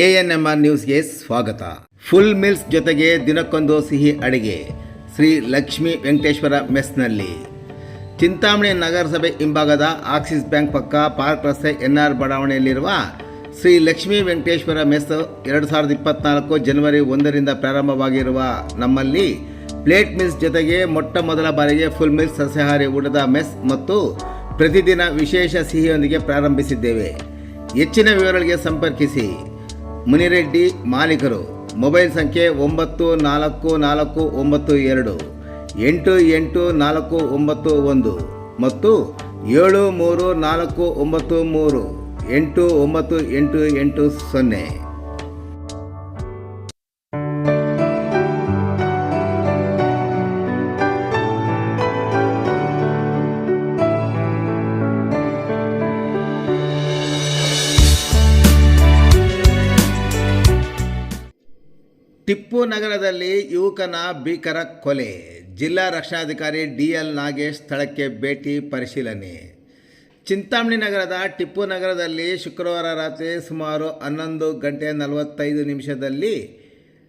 A N M R ನ್ಯೂಸ್ಗೆ ಸ್ವಾಗತ. Full meals ಜೊತೆಗೆ ದಿನಕ್ಕೊಂದು ಸಿಹಿ ಅಡಿಗೆ. ಶ್ರೀ ಲಕ್ಷ್ಮೀ ವೆಂಕಟೇಶ್ವರ ಮೆಸ್ನಲ್ಲಿ. ಚಿಂತಾಮಣಿ ನಗರಸಭೆ ಹಿಂಭಾಗದ ಆಕ್ಸಿಸ್ ಬ್ಯಾಂಕ್ ಪಕ್ಕ ಪಾರ್ಕ್ ರಸ್ತೆ ಎನ್ ಆರ್ ಬಡಾವಣೆಯಲ್ಲಿರುವ ಶ್ರೀ ಲಕ್ಷ್ಮೀ ವೆಂಕಟೇಶ್ವರ ಮೆಸ್ ಎರಡು ಸಾವಿರದ ಇಪ್ಪತ್ನಾಲ್ಕು ಜನವರಿ ಒಂದರಿಂದ ಪ್ರಾರಂಭವಾಗಿರುವ ನಮ್ಮಲ್ಲಿ ಪ್ಲೇಟ್ ಮಿಲ್ಸ್ ಜೊತೆಗೆ ಮೊಟ್ಟ ಮೊದಲ ಬಾರಿಗೆ ಫುಲ್ ಮಿಲ್ಸ್ ಸಸ್ಯಾಹಾರಿ ಊಟದ ಮೆಸ್ ಮತ್ತು ಪ್ರತಿದಿನ ವಿಶೇಷ ಸಿಹಿಯೊಂದಿಗೆ ಪ್ರಾರಂಭಿಸಿದ್ದೇವೆ. ಹೆಚ್ಚಿನ ವಿವರಗಳಿಗೆ ಸಂಪರ್ಕಿಸಿ. ಮುನಿರೆಡ್ಡಿ ಮಾಲೀಕರು. ಮೊಬೈಲ್ ಸಂಖ್ಯೆ ಒಂಬತ್ತು ನಾಲ್ಕು ನಾಲ್ಕು ಒಂಬತ್ತು ಎರಡು, ಎಂಟು ಎಂಟು ನಾಲ್ಕು ಒಂಬತ್ತು ಒಂದು ಮತ್ತು ಏಳು ಮೂರು ನಾಲ್ಕು ಒಂಬತ್ತು ಮೂರು, ಎಂಟು ಒಂಬತ್ತು ಎಂಟು ಎಂಟು ಸೊನ್ನೆ. ಟಿಪ್ಪು ನಗರದಲ್ಲಿ ಯುವಕನ ಭೀಕರ ಕೊಲೆ. ಜಿಲ್ಲಾ ರಕ್ಷಣಾಧಿಕಾರಿ ಡಿಎಲ್ ನಾಗೇಶ್ ಸ್ಥಳಕ್ಕೆ ಭೇಟಿ ಪರಿಶೀಲನೆ. ಚಿಂತಾಮಣಿ ನಗರದ ಟಿಪ್ಪು ನಗರದಲ್ಲಿ ಶುಕ್ರವಾರ ರಾತ್ರಿ ಸುಮಾರು ಹನ್ನೊಂದು ಗಂಟೆ ನಲವತ್ತೈದು ನಿಮಿಷದಲ್ಲಿ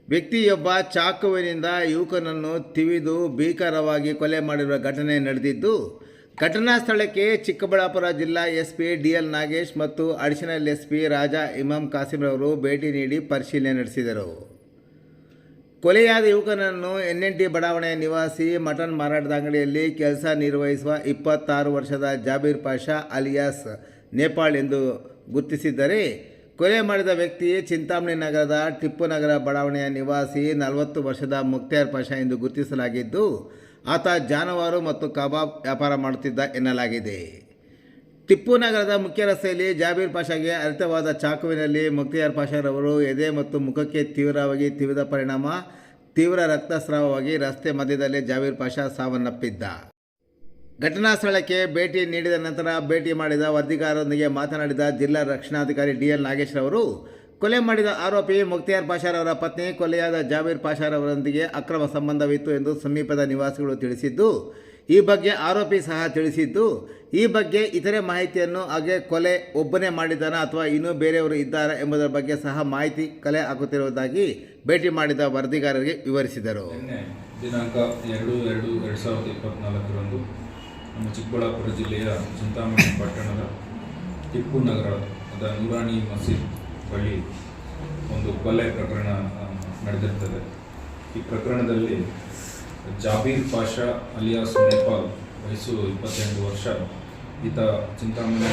ವ್ಯಕ್ತಿಯೊಬ್ಬ ಚಾಕುವಿನಿಂದ ಯುವಕನನ್ನು ತಿವಿದು ಭೀಕರವಾಗಿ ಕೊಲೆ ಮಾಡಿರುವ ಘಟನೆ ನಡೆದಿದ್ದು, ಘಟನಾ ಸ್ಥಳಕ್ಕೆ ಚಿಕ್ಕಬಳ್ಳಾಪುರ ಜಿಲ್ಲಾ S P D L Nagesh ಮತ್ತು additional S P Raja Imam ಕಾಸಿಂರವರು ಭೇಟಿ ನೀಡಿ ಪರಿಶೀಲನೆ ನಡೆಸಿದರು. ಕೊಲೆಯಾದ ಯುವಕನನ್ನು ಎನ್ ಎನ್ ಟಿ ಬಡಾವಣೆಯ ನಿವಾಸಿ ಮಟನ್ ಮಾರಾಟದ ಅಂಗಡಿಯಲ್ಲಿ ಕೆಲಸ ನಿರ್ವಹಿಸುವ ಇಪ್ಪತ್ತಾರು ವರ್ಷದ ಜಾಬೀರ್ ಪಾಷಾ ಅಲಿಯಾಸ್ ನೇಪಾಳ್ ಎಂದು ಗುರುತಿಸಿದ್ದರೆ. ಕೊಲೆ ಮಾಡಿದ ವ್ಯಕ್ತಿ ಚಿಂತಾಮಣಿ ನಗರದ ಟಿಪ್ಪು ನಗರ ಬಡಾವಣೆಯ ನಿವಾಸಿ ನಲವತ್ತು ವರ್ಷದ ಮುಕ್ತಿಯಾರ್ ಪಾಷಾ ಎಂದು ಗುರುತಿಸಲಾಗಿದ್ದು, ಆತ ಜಾನುವಾರು ಮತ್ತು ಕಬಾಬ್ ವ್ಯಾಪಾರ ಮಾಡುತ್ತಿದ್ದ ಎನ್ನಲಾಗಿದೆ. ಟಿಪ್ಪು ನಗರದ ಮುಖ್ಯ ರಸ್ತೆಯಲ್ಲಿ ಜಾಬೀರ್ ಪಾಷಾಗೆ ಅರಿತವಾದ ಚಾಕುವಿನಲ್ಲಿ ಮುಕ್ತಿಯಾರ್ ಪಾಷಾರವರು ಎದೆ ಮತ್ತು ಮುಖಕ್ಕೆ ತೀವ್ರವಾಗಿ ತಿವಿದ ಪರಿಣಾಮ, ತೀವ್ರ ರಕ್ತಸ್ರಾವವಾಗಿ ರಸ್ತೆ ಮಧ್ಯದಲ್ಲಿ ಜಾಬೀರ್ ಪಾಷಾ ಸಾವನ್ನಪ್ಪಿದ್ದ. ಘಟನಾ ಸ್ಥಳಕ್ಕೆ ಭೇಟಿ ನೀಡಿದ ನಂತರ ಭೇಟಿ ಮಾಡಿದ ವರದಿಗಾರರೊಂದಿಗೆ ಮಾತನಾಡಿದ ಜಿಲ್ಲಾ ರಕ್ಷಣಾಧಿಕಾರಿ ಡಿ ಎಲ್ ನಾಗೇಶ್ ರವರು, ಕೊಲೆ ಮಾಡಿದ ಆರೋಪಿ ಮುಕ್ತಿಯಾರ್ ಪಾಷಾರವರ ಪತ್ನಿ ಕೊಲೆಯಾದ ಜಾಬೀರ್ ಪಾಷಾರವರೊಂದಿಗೆ ಅಕ್ರಮ ಸಂಬಂಧವಿತ್ತು ಎಂದು ಸಮೀಪದ ನಿವಾಸಿಗಳು ತಿಳಿಸಿದ್ದು ಈ ಬಗ್ಗೆ ಆರೋಪಿ ಸಹ ತಿಳಿಸಿದ್ದು, ಈ ಬಗ್ಗೆ ಇತರೆ ಮಾಹಿತಿಯನ್ನು ಹಾಗೆ ಕೊಲೆ ಒಬ್ಬನೇ ಮಾಡಿದ್ದಾನ ಅಥವಾ ಇನ್ನೂ ಬೇರೆಯವರು ಇದ್ದಾರಾ ಎಂಬುದರ ಬಗ್ಗೆ ಸಹ ಮಾಹಿತಿ ಕಲೆ ಹಾಕುತ್ತಿರುವುದಾಗಿ ಭೇಟಿ ಮಾಡಿದ ವರದಿಗಾರರಿಗೆ ವಿವರಿಸಿದರು. ದಿನಾಂಕ ಎರಡು ಎರಡು ಎರಡು ಸಾವಿರದ ಇಪ್ಪತ್ನಾಲ್ಕರಂದು ನಮ್ಮ ಚಿಕ್ಕಬಳ್ಳಾಪುರ ಜಿಲ್ಲೆಯ ಚಿಂತಾಮಣಿ ಪಟ್ಟಣದ ಟಿಪ್ಪು ನಗರದ ನೂರಾಣಿ ಮಸೀದ್ ಬಳಿ ಒಂದು ಕೊಲೆ ಪ್ರಕರಣ ನಡೆದಿರ್ತದೆ. ಈ ಪ್ರಕರಣದಲ್ಲಿ ಜಾಬೀರ್ ಪಾಷಾ ಅಲಿಯಾಸ್ ನೇಪಾಲ್ ವಯಸ್ಸು ಇಪ್ಪತ್ತೆಂಟು ವರ್ಷ. ಈತ ಚಿಂತಾಮಣಿ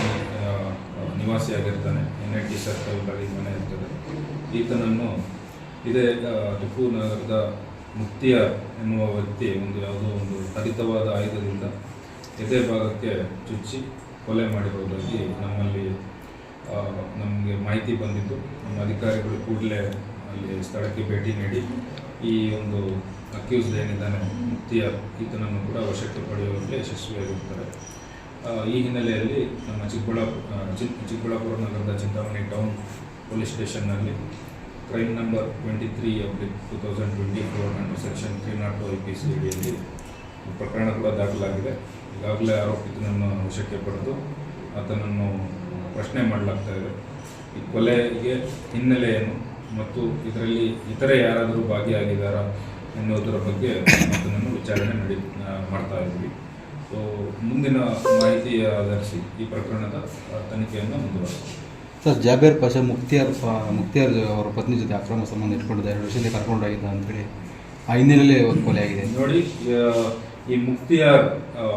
ನಿವಾಸಿಯಾಗಿರ್ತಾನೆ. ಎನ್ ಐ ಟಿ ಸರ್ಕಲ್ ಬಳಿ ಮನೆ ಇರ್ತದೆ. ಈತನನ್ನು ಇದೇ ಟಿಪ್ಪು ನಗರದ ಮುಕ್ತಿಯ ಎನ್ನುವ ವ್ಯಕ್ತಿ, ಒಂದು ಯಾವುದೋ ಒಂದು ಹರಿತವಾದ ಆಯುಧದಿಂದ ಎದೆ ಭಾಗಕ್ಕೆ ಚುಚ್ಚಿ ಕೊಲೆ ಮಾಡಿರುವುದಾಗಿ ನಮ್ಮಲ್ಲಿ ನಮಗೆ ಮಾಹಿತಿ ಬಂದಿದ್ದು ನಮ್ಮ ಅಧಿಕಾರಿಗಳು ಕೂಡಲೇ ಅಲ್ಲಿ ಸ್ಥಳಕ್ಕೆ ಭೇಟಿ ನೀಡಿ ಈ ಒಂದು ಅಕ್ಯೂಸ್ಡ್ ಏನಿದ್ದಾನೆ ಮುಕ್ತಿಯ ಈತನನ್ನು ಕೂಡ ವಶಕ್ಕೆ ಪಡೆಯುವಂತೆ ಯಶಸ್ವಿಯಾಗಿರುತ್ತಾರೆ ಈ ಹಿನ್ನೆಲೆಯಲ್ಲಿ ನಮ್ಮ ಚಿಕ್ಕಬಳ್ಳಾಪುರ ಚಿಕ್ಕಬಳ್ಳಾಪುರ ನಗರದ Chintamani town police ಸ್ಟೇಷನ್ನಲ್ಲಿ crime number twenty three oblique two thousand twenty four and section three nought two I P C ಅಡಿಯಲ್ಲಿ ಪ್ರಕರಣ ಕೂಡ ದಾಖಲಾಗಿದೆ. ಈಗಾಗಲೇ ಆರೋಪಿತನನ್ನು ವಶಕ್ಕೆ ಪಡೆದು ಆತನನ್ನು ಪ್ರಶ್ನೆ ಮಾಡಲಾಗ್ತಾ ಇದೆ. ಈ ಕೊಲೆಗೆ ಹಿನ್ನೆಲೆ ಏನು ಮತ್ತು ಇದರಲ್ಲಿ ಇತರೆ ಯಾರಾದರೂ ಭಾಗಿಯಾಗಿದ್ದಾರಾ ಎನ್ನುವುದರ ಬಗ್ಗೆ ಮಾತನ್ನು ವಿಚಾರಣೆ ನಡೆ ಮಾಡ್ತಾ ಇದ್ವಿ. ಸೊ ಮುಂದಿನ ಮಾಹಿತಿ ಆಧರಿಸಿ ಈ ಪ್ರಕರಣದ ತನಿಖೆಯನ್ನು ಮುಂದುವರೆಸಿ ಸರ್ ಜಾಬೇರ್ ಪಾಷಾ ಮುಕ್ತಿಯಾರ್ ಮುಕ್ತಿಯಾರ್ ಅವರ ಪತ್ನಿ ಜೊತೆ ಅಕ್ರಮ ಸಂಬಂಧ ಇಟ್ಕೊಂಡಿದ್ದ ಎರಡು ವರ್ಷದಿಂದ ಕರ್ಕೊಂಡೋಗಿದ್ದ ಅಂತೇಳಿ ಆ ಹಿನ್ನೆಲೆಯಲ್ಲಿ ಒಂದು ಕೊಲೆ ಆಗಿದೆ. ನೋಡಿ ಈ ಮುಕ್ತಿಯಾರ್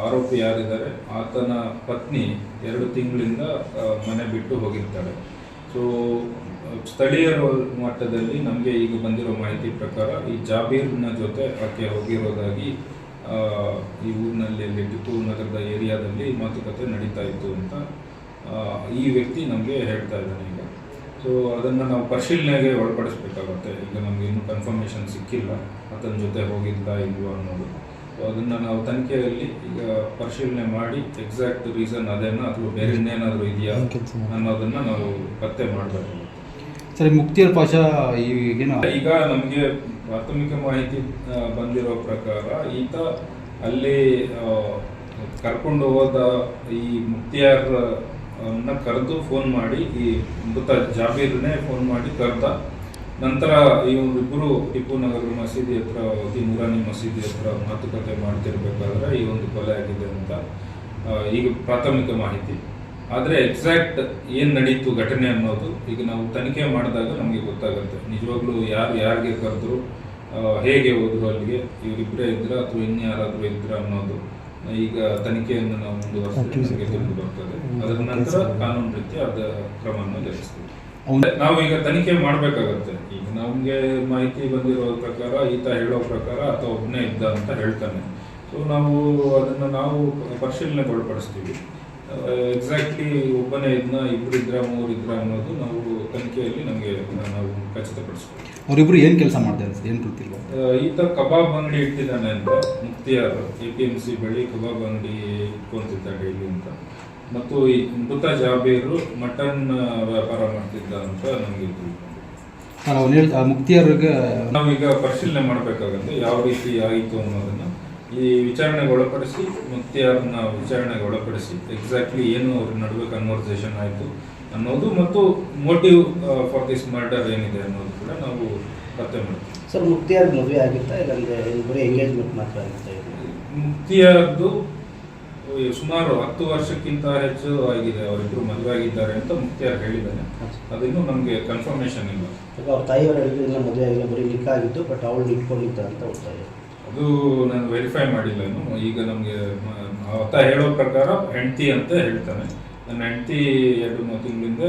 ಆರೋಪಿ ಯಾರಿದ್ದಾರೆ ಆತನ ಪತ್ನಿ ಎರಡು ತಿಂಗಳಿಂದ ಮನೆ ಬಿಟ್ಟು ಹೋಗಿರ್ತಾಳೆ. ಸೊ ಸ್ಥಳೀಯರ ಮಟ್ಟದಲ್ಲಿ ನಮಗೆ ಈಗ ಬಂದಿರೋ ಮಾಹಿತಿ ಪ್ರಕಾರ ಈ ಜಾಬೀರ್ನ ಜೊತೆ ಆಕೆ ಹೋಗಿರೋದಾಗಿ ಈ ಊರಿನಲ್ಲಿ ಅಲ್ಲಿ ನಗರದ ಏರಿಯಾದಲ್ಲಿ ಮಾತುಕತೆ ನಡೀತಾ ಇತ್ತು ಅಂತ ಈ ವ್ಯಕ್ತಿ ನಮಗೆ ಹೇಳ್ತಾ ಇದ್ದಾನೆ ಈಗ. ಸೊ ಅದನ್ನು ನಾವು ಪರಿಶೀಲನೆಗೆ ಒಳಪಡಿಸ್ಬೇಕಾಗುತ್ತೆ. ಈಗ ನಮಗೆ ಇನ್ನೂ ಕನ್ಫರ್ಮೇಷನ್ ಸಿಕ್ಕಿಲ್ಲ. ಆತನ ಜೊತೆ ಹೋಗಿದ್ದ ಇಲ್ವೋ ಅನ್ನೋದು. ಸೊ ಅದನ್ನು ನಾವು ತನಿಖೆಯಲ್ಲಿ ಈಗ ಪರಿಶೀಲನೆ ಮಾಡಿ ಎಕ್ಸಾಕ್ಟ್ ರೀಸನ್ ಅದೇನೋ ಅಥವಾ ಬೇರೆ ಇನ್ನೇನಾದರೂ ಇದೆಯಾ ಅನ್ನೋದನ್ನು ನಾವು ಪತ್ತೆ ಮಾಡಬೇಕು. ಸರ್, ಮುಕ್ತಿಯರ್ ಪಾಷ ಈ ಈಗೇನು ಈಗ ನಮಗೆ ಪ್ರಾಥಮಿಕ ಮಾಹಿತಿ ಬಂದಿರೋ ಪ್ರಕಾರ ಈತ ಅಲ್ಲಿ ಕರ್ಕೊಂಡು ಹೋದ ಈ ಮುಕ್ತಿಯಾರ್ ಕರೆದು ಫೋನ್ ಮಾಡಿ, ಈ ಮೃತ ಜಾಬೀರ್ನೇ ಫೋನ್ ಮಾಡಿ ಕರೆದ. ನಂತರ ಇವರಿಬ್ಬರು ಟಿಪ್ಪು ನಗರ ಮಸೀದಿ ಹತ್ರ ಹೋಗಿ ನೂರಾನಿ ಮಸೀದಿ ಹತ್ರ ಮಾತುಕತೆ ಮಾಡ್ತಿರ್ಬೇಕಾದ್ರೆ ಈ ಒಂದು ಕೊಲೆ ಆಗಿದೆ ಅಂತ ಈಗ ಪ್ರಾಥಮಿಕ ಮಾಹಿತಿ. ಆದರೆ ಎಕ್ಸಾಕ್ಟ್ ಏನು ನಡೀತು ಘಟನೆ ಅನ್ನೋದು ಈಗ ನಾವು ತನಿಖೆ ಮಾಡಿದಾಗ ನಮಗೆ ಗೊತ್ತಾಗುತ್ತೆ. ನಿಜವಾಗ್ಲೂ ಯಾರು ಯಾರಿಗೆ ಕರೆದ್ರು ಹೇಗೆ ಹೋದ್ರು ಅಲ್ಲಿಗೆ ಇವರಿಬ್ಬರೇ ಇದ್ರ ಅಥವಾ ಇನ್ಯಾರಾದ್ರೂ ಇದ್ರ ಅನ್ನೋದು. ಈಗ ತನಿಖೆಯನ್ನು ನಾವು ಮುಂದುವರೆಸಿ ತಿಳಿದು ಬರ್ತದೆ. ಅದರ ನಂತರ ಕಾನೂನು ರೀತಿ ಅದ ಕ್ರಮವನ್ನು ಜರುಗಿಸ್ತೀವಿ. ನಾವು ಈಗ ತನಿಖೆ ಮಾಡ್ಬೇಕಾಗತ್ತೆ. ಈಗ ನಮ್ಗೆ ಮಾಹಿತಿ ಬಂದಿರೋ ಪ್ರಕಾರ ಈತ ಹೇಳೋ ಪ್ರಕಾರ ಅಥವಾ ಒಬ್ಬನೇ ಇದ್ದ ಅಂತ ಹೇಳ್ತಾನೆ. ಸೊ ನಾವು ಅದನ್ನ ನಾವು ಪರಿಶೀಲನೆಗೆ ಒಳಪಡಿಸ್ತೀವಿ ಎಕ್ಸಾಕ್ಟ್ಲಿ ಒಬ್ಬನೇ ಇದನ್ನ ಇಬ್ರು ಇದ್ರ ಮೂರು ಇದ್ರ ಅನ್ನೋದು ನಾವು ತನಿಖೆಯಲ್ಲಿ ನಮಗೆ ನಾವು ಖಚಿತಪಡಿಸ್ಕೊಳ್ತೀವಿ. ಅವರಿಬ್ರು ಏನು ಕೆಲಸ ಮಾಡ್ತಾರೆ ಏನು ಗೊತ್ತಿಲ್ಲ ಈತ ಕಬಾಬ್ ಅಂಗಡಿ ಇಟ್ಟಿದ್ದಾನೆ ಅಂತ Mukhtiyar A P M C ಬಳಿ ಕಬಾಬ್ ಅಂಗಡಿ ಇಟ್ಕೊಂತಿದ್ದ ಡೈಲಿ ಅಂತ. ಮತ್ತು ಈ ಮೃತ ಜಾಬೀರು ಮಟನ್ ವ್ಯಾಪಾರ ಮಾಡ್ತಿದ್ದ ಅಂತ ನಮಗೆ ಹೇಳ್ತಾ ಮುಕ್ತಿಯವ್ರಿಗೆ ನಾವೀಗ ಪರಿಶೀಲನೆ ಮಾಡಬೇಕಾಗುತ್ತೆ ಯಾವ ರೀತಿ ಆಯಿತು ಅನ್ನೋದನ್ನ ಈ ವಿಚಾರಣೆಗೆ ಒಳಪಡಿಸಿ ಮುಕ್ತಿಯಾರ್ನ ವಿಚಾರಣೆಗೆ ಒಳಪಡಿಸಿ ಎಕ್ಸಾಕ್ಟ್ಲಿ ಏನು ಅವ್ರ ನಡುವೆ ಕನ್ವರ್ಸೇಷನ್ ಆಯಿತು ಅನ್ನೋದು ಮತ್ತು ಮೋಟಿವ್ ಫಾರ್ ದಿಸ್ ಮರ್ಡರ್ ಏನಿದೆ ಅನ್ನೋದು ಕೂಡ ನಾವು ಪತ್ತೆ ಮಾಡ್ತೀವಿ. ಸರ್ ಮುಕ್ತಿಯಾಗಿ ಮದುವೆ ಆಗಿತ್ತಾ? ಇಲ್ಲಾಂದ್ರೆ ಬರೀ ಎಂಗೇಜ್ಮೆಂಟ್ ಮಾತ್ರ ಆಗುತ್ತಾ ಮುಕ್ತಿಯಾದ್ದು ಸುಮಾರು ಹತ್ತು ವರ್ಷಕ್ಕಿಂತ ಹೆಚ್ಚು ಆಗಿದೆ ಅವರಿಬ್ಬರು ಮದುವೆ ಆಗಿದ್ದಾರೆ ಅಂತ ಮುಕ್ತಿಯಾರ್ ಹೇಳಿದ್ದಾನೆ ಅದನ್ನು ನಮಗೆ ಕನ್ಫರ್ಮೇಷನ್ ಇಲ್ಲ. ಅವ್ರ ತಾಯಿಯವರು ಹೇಳಿದ್ರೆ ಮದುವೆ ಆಗಿಲ್ಲ ಬರೀ ಲಿಕ್ ಆಗಿತ್ತು ಬಟ್ ಅವಳು ಇಟ್ಕೊಂಡಿದ್ದ ಅಂತ ಹೋಗ್ತಾ ಇದೆ. ಅದು ನಾನು ವೆರಿಫೈ ಮಾಡಿಲ್ಲ ಇನ್ನು ಈಗ ನಮಗೆ ಆತ ಹೇಳೋ ಪ್ರಕಾರ ಹೆಂಡತಿ ಅಂತ ಹೇಳ್ತಾನೆ. ನನ್ನ ಹೆಂಡತಿ ಎರಡು ಮೂರು ತಿಂಗಳಿಂದ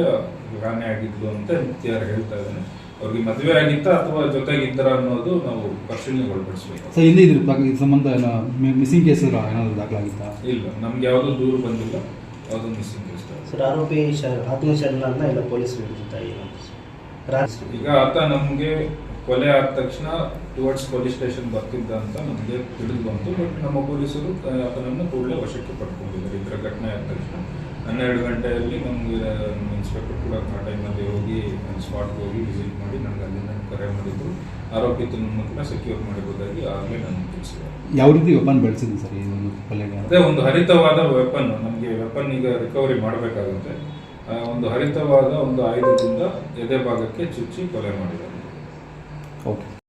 ರಾಣೆ ಆಗಿದ್ಲು ಅಂತ ಮುಕ್ತಿಯಾರ್ ಹೇಳ್ತಾ ಇದ್ದಾನೆ. ಅವ್ರಿಗೆ ಮದುವೆ ಆಗಿತ್ತಾ ಅಥವಾ ಜೊತೆಗಿದ್ದರ ಅನ್ನೋದು ನಾವು ಪರಿಶೀಲನೆಗೊಳಪಡಿಸಬೇಕು. ಸರ್ ಇದ್ರ ಬಗ್ಗೆ ಸಂಬಂಧ ಏನೋ ಮಿಸ್ಸಿಂಗ್ ಕೇಸ್ ಏನಾದರೂ ದಾಖಲಾಗಿತ್ತಾ? ಇಲ್ಲ ನಮ್ಗೆ ಯಾವುದು ದೂರು ಬಂದಿಲ್ಲ. ಯಾವುದೂ ಮಿಸ್ಸಿಂಗ್ ಕೇಸ್ ಸರ್ ಆರೋಪಿ ಶ ಅಂತ ಇಲ್ಲ ಪೊಲೀಸರು ಹಿಡಿದಿದ್ದ ಈಗ ಆತ ನಮಗೆ ಕೊಲೆ ಆದ ತಕ್ಷಣ ಟುವರ್ಡ್ಸ್ ಪೊಲೀಸ್ ಸ್ಟೇಷನ್ ಬರ್ತಿದ್ದ ಅಂತ ನಮಗೆ ತಿಳಿದು ಬಂತು. ಬಟ್ ನಮ್ಮ ಪೊಲೀಸರು ಅದನ್ನು ಆತನನ್ನು ಕೂಡಲೇ ವಶಕ್ಕೆ ಪಡ್ಕೊಂಡಿದ್ದಾರೆ. ಇದರ ಘಟನೆ ಆದ ತಕ್ಷಣ ಹನ್ನೆರಡು ಗಂಟೆಯಲ್ಲಿ ನಮಗೆ ಇನ್ಸ್ಪೆಕ್ಟರ್ ಕೂಡ ಆ ಟೈಮಲ್ಲಿ ಹೋಗಿ ಸ್ಪಾಟ್ಗೆ ಹೋಗಿ ವಿಸಿಟ್ ಮಾಡಿ ನನಗೆ ಅಲ್ಲಿಂದ ಕರೆ ಮಾಡಿದ್ರು. ಆರೋಪಿತನನ್ನು ಕೂಡ ಸೆಕ್ಯೂರ್ ಮಾಡಿರೋದಾಗಿ ಆಗಲೇ ನನಗೆ ತಿಳಿಸಿದ್ದಾರೆ ಯಾವ ರೀತಿ ವೆಪನ್ ಬೆಳೆಸಿದ್ವಿ ಸರ್ ಈ ಒಂದು ಕೊಲೆಗೆ? ಅದೇ ಒಂದು ಹರಿತವಾದ ವೆಪನ್ ನಮಗೆ ವೆಪನ್ ಈಗ ರಿಕವರಿ ಮಾಡಬೇಕಾಗುತ್ತೆ. ಒಂದು ಹರಿತವಾದ ಒಂದು ಆಯುಧದಿಂದ ಎದೆ ಭಾಗಕ್ಕೆ ಚುಚ್ಚಿ ಕೊಲೆ ಮಾಡಿದ್ದಾರೆ. Okay.